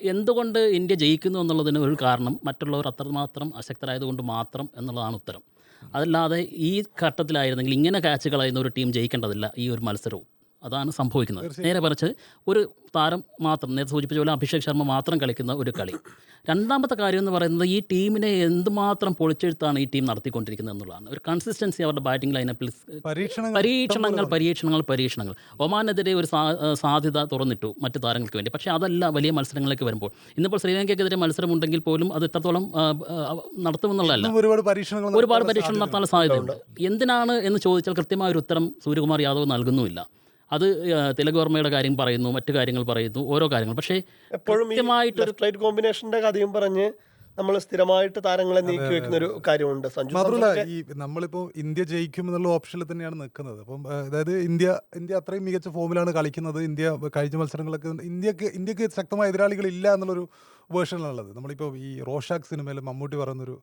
എന്തുകൊണ്ട് ഇന്ത്യ ജയിക്കുന്നു എന്നുള്ളതിന് ഒരു കാരണം മറ്റുള്ളവർ അത്രമാത്രം അശക്തരായതുകൊണ്ട് മാത്രം എന്നുള്ളതാണ് ഉത്തരം. അതല്ലാതെ ഈ ഘട്ടത്തിലായിരുന്നെങ്കിൽ ഇങ്ങനെ കളയുന്ന ഒരു ടീം ജയിക്കേണ്ടതില്ല ഈ ഒരു മത്സരവും. അതാണ് സംഭവിക്കുന്നത്. നേരെ മറിച്ച് ഒരു താരം മാത്രം നേരത്തെ സൂചിപ്പിച്ച പോലെ അഭിഷേക് ശർമ്മ മാത്രം കളിക്കുന്ന ഒരു കളി. രണ്ടാമത്തെ കാര്യം എന്ന് പറയുന്നത് ഈ ടീമിനെ എന്തുമാത്രം പൊളിച്ചെഴുത്താണ് ഈ ടീം നടത്തിക്കൊണ്ടിരിക്കുന്നത് എന്നുള്ളതാണ്. ഒരു കൺസിസ്റ്റൻസി അവരുടെ ബാറ്റിംഗ് ലൈനപ്പിൽ പരീക്ഷണങ്ങൾ പരീക്ഷണങ്ങൾ പരീക്ഷണങ്ങൾ ഒമാനെതിരെ ഒരു സാധ്യത തുറന്നിട്ടു മറ്റു താരങ്ങൾക്ക് വേണ്ടി. പക്ഷേ അതല്ല വലിയ മത്സരങ്ങളിലേക്ക് വരുമ്പോൾ. ഇന്നിപ്പോൾ ശ്രീലങ്കയ്ക്കെതിരെ മത്സരമുണ്ടെങ്കിൽ പോലും അത് എത്രത്തോളം നടത്തുമെന്നുള്ളതല്ല. ഒരുപാട് പരീക്ഷണങ്ങൾ ഒരുപാട് പരീക്ഷണം. നടത്താനുള്ള സാധ്യതയുണ്ട്. എന്തിനാണ് എന്ന് ചോദിച്ചാൽ കൃത്യമായ ഒരു ഉത്തരം സൂര്യകുമാർ യാദവ് നൽകുന്നുമില്ല. അത് തിലകവർമ്മയുടെ തിലക് വർമ്മയുടെ കാര്യം പറയുന്നു മറ്റു കാര്യങ്ങൾ പറയുന്നു ഓരോ കാര്യങ്ങൾ. പക്ഷേ എപ്പോഴും കോമ്പിനേഷന്റെ കഥയും പറഞ്ഞ് നമ്മൾ സ്ഥിരമായിട്ട് താരങ്ങളെ നീക്കി വെക്കുന്ന ഒരു കാര്യമുണ്ട്. സഞ്ജു മാത്രമല്ല ഈ നമ്മളിപ്പോൾ ഇന്ത്യ ജയിക്കും എന്നുള്ള ഓപ്ഷനിൽ തന്നെയാണ് നിൽക്കുന്നത്. അപ്പം അതായത് ഇന്ത്യ ഇന്ത്യ അത്രയും മികച്ച ഫോമിലാണ് കളിക്കുന്നത്. ഇന്ത്യ കഴിഞ്ഞ മത്സരങ്ങളൊക്കെ ഇന്ത്യയ്ക്ക് ഇന്ത്യയ്ക്ക് ശക്തമായ എതിരാളികൾ ഇല്ല എന്നുള്ളൊരു വേർഷനിലുള്ളത് നമ്മളിപ്പോൾ ഈ റോഷാക്ക് സിനിമയിൽ മമ്മൂട്ടി പറയുന്നൊരു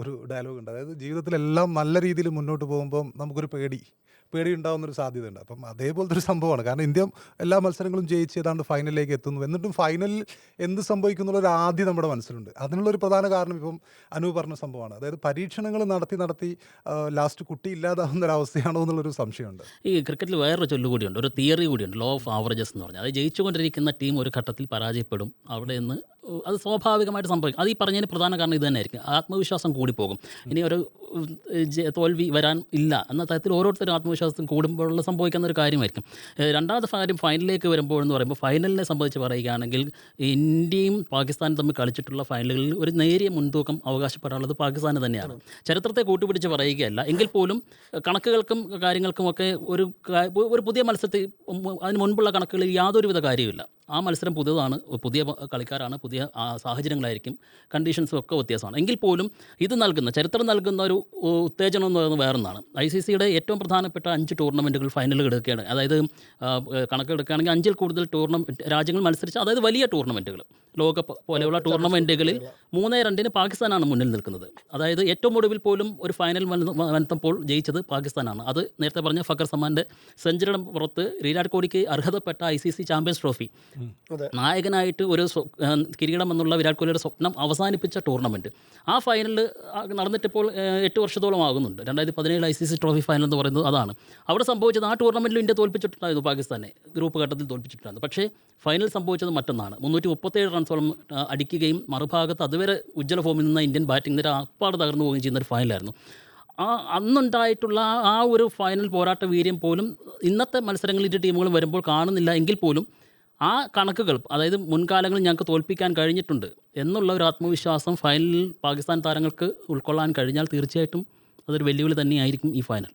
ഒരു ഡയലോഗ് ഉണ്ട് അതായത് ജീവിതത്തിലെല്ലാം നല്ല രീതിയിൽ മുന്നോട്ട് പോകുമ്പം നമുക്കൊരു പേടി. പേടി ഒരു സാധ്യതയുണ്ട്. അപ്പം അതേപോലത്തെ ഒരു സംഭവമാണ്. കാരണം ഇന്ത്യ എല്ലാ മത്സരങ്ങളും ജയിച്ച് ഏതാണ്ട് ഫൈനലിലേക്ക് എത്തുന്നു. എന്നിട്ടും ഫൈനലിൽ എന്ത് സംഭവിക്കുന്നുള്ള ഒരു ആദ്യം നമ്മുടെ മനസ്സിലുണ്ട്. അതിനുള്ള ഒരു പ്രധാന കാരണം ഇപ്പം അനു പറഞ്ഞ സംഭവമാണ്. അതായത് പരീക്ഷണങ്ങൾ നടത്തി നടത്തി ലാസ്റ്റ് കുട്ടി ഇല്ലാതാവുന്ന ഒരു അവസ്ഥയാണോ എന്നുള്ളൊരു സംശയമുണ്ട്. ഈ ക്രിക്കറ്റിൽ വേറൊരു ചൊല്ലു കൂടിയുണ്ട് ഒരു തിയറി കൂടിയുണ്ട്. ലോ ഓഫ് ആവറേജസ് എന്ന് പറഞ്ഞാൽ. അത് ജയിച്ചുകൊണ്ടിരിക്കുന്ന ടീം ഒരു ഘട്ടത്തിൽ പരാജയപ്പെടും. അവിടെ നിന്ന് അത് സ്വാഭാവികമായിട്ട് സംഭവിക്കും. അത് ഈ പറഞ്ഞതിന് പ്രധാന കാരണം ഇത് തന്നെയായിരിക്കും. ആത്മവിശ്വാസം കൂടിപ്പോകും. ഇനി ഒരു തോൽവി വരാൻ ഇല്ല. എന്ന തരത്തിൽ ഓരോരുത്തരും ആത്മവിശ്വാസം കൂടുമ്പോഴുള്ള സംഭവിക്കുന്ന ഒരു കാര്യമായിരിക്കും രണ്ടാമത്തെ കാര്യം ഫൈനലിലേക്ക് വരുമ്പോൾ എന്ന് പറയുമ്പോൾ ഫൈനലിനെ സംബന്ധിച്ച് പറയുകയാണെങ്കിൽ ഇന്ത്യയും പാകിസ്ഥാനും തമ്മിൽ കളിച്ചിട്ടുള്ള ഫൈനലുകളിൽ ഒരു നേരിയ മുൻതൂക്കം അവകാശപ്പെടാനുള്ളത് പാകിസ്ഥാന് തന്നെയാണ്. ചരിത്രത്തെ കൂട്ടുപിടിച്ച് പറയുകയല്ല. എങ്കിൽ പോലും കണക്കുകൾക്കും കാര്യങ്ങൾക്കുമൊക്കെ ഒരു ഒരു പുതിയ മത്സരത്തിൽ അതിന് മുൻപുള്ള കണക്കുകളിൽ യാതൊരുവിധ കാര്യമില്ല ആ മത്സരം പുതിയതാണ് പുതിയ കളിക്കാരാണ് പുതിയ സാഹചര്യങ്ങളായിരിക്കും കണ്ടീഷൻസും ഒക്കെ വ്യത്യാസമാണ്. എങ്കിൽ പോലും ഇത് നൽകുന്ന ചരിത്രം നൽകുന്ന ഒരു ഉത്തേജനം എന്ന് പറയുന്നത് വേറൊന്നാണ്. ഐ സി സിയുടെ ഏറ്റവും പ്രധാനപ്പെട്ട അഞ്ച് ടൂർണമെന്റുകൾ ഫൈനലുകൾ എടുക്കുകയാണ്. അതായത് കണക്കെടുക്കുകയാണെങ്കിൽ അഞ്ചിൽ കൂടുതൽ ടൂർണമെന്റ് രാജ്യങ്ങൾ മത്സരിച്ച അതായത് വലിയ ടൂർണമെന്റുകൾ ലോകകപ്പ് പോലെയുള്ള ടൂർണമെന്റുകളിൽ മൂന്ന് രണ്ടിന് പാകിസ്ഥാനാണ് മുന്നിൽ നിൽക്കുന്നത്. അതായത് ഏറ്റവും ഒടുവിൽ പോലും ഒരു ഫൈനൽ വനത്തപ്പോൾ ജയിച്ചത് പാകിസ്ഥാനാണ്. അത് നേരത്തെ പറഞ്ഞ ഫക്കർ സമാന്റെ സെഞ്ചുറിയുടെ പുറത്ത് വിരാട് കോഹ്ലിക്ക് അർഹതപ്പെട്ട I C C champions trophy. നായകനായിട്ട് ഒരു കിരീടം എന്നുള്ള വിരാട് കോഹ്ലിയുടെ സ്വപ്നം അവസാനിപ്പിച്ച ടൂർണമെന്റ് ആ ഫൈനലിൽ നടന്നിട്ടിപ്പോൾ എട്ട് വർഷത്തോളം ആകുന്നുണ്ട്. രണ്ടായിരത്തി പതിനേഴ് I C C trophy final എന്ന് പറയുന്നത് അതാണ്. അവിടെ സംഭവിച്ചത് ആ ടൂർണമെന്റിൽ ഇന്ത്യ തോൽപ്പിച്ചിട്ടുണ്ടായിരുന്നു പാകിസ്ഥാനെ. ഗ്രൂപ്പ് ഘട്ടത്തിൽ തോൽപ്പിച്ചിട്ടുണ്ടായിരുന്നു. പക്ഷേ ഫൈനൽ സംഭവിച്ചത് മറ്റൊന്നാണ്. മുന്നൂറ്റി മുപ്പത്തേഴ് റൺസോളം അടിക്കുകയും മറുഭാഗത്ത് അതുവരെ ഉജ്ജ്വല ഫോമിൽ നിന്ന ഇന്ത്യൻ ബാറ്റിംഗ് നിര അപ്പാട് തകർന്നു പോവുകയും ചെയ്യുന്ന ഒരു ഫൈനലായിരുന്നു ആ അന്നുണ്ടായിട്ടുള്ള ആ ഒരു ഫൈനൽ പോരാട്ട വീര്യം പോലും ഇന്നത്തെ മത്സരങ്ങളിൽ ഇരു ടീമുകളും വരുമ്പോൾ കാണുന്നില്ല. എങ്കിൽ പോലും ആ കണക്കുകൾ അതായത് മുൻകാലങ്ങളിൽ ഞങ്ങൾക്ക് തോൽപ്പിക്കാൻ കഴിഞ്ഞിട്ടുണ്ട് എന്നുള്ള ഒരു ആത്മവിശ്വാസം ഫൈനലിൽ പാകിസ്ഥാൻ താരങ്ങൾക്ക് ഉൾക്കൊള്ളാൻ കഴിഞ്ഞാൽ തീർച്ചയായിട്ടും അതൊരു വെല്ലുവിളി തന്നെയായിരിക്കും ഈ ഫൈനൽ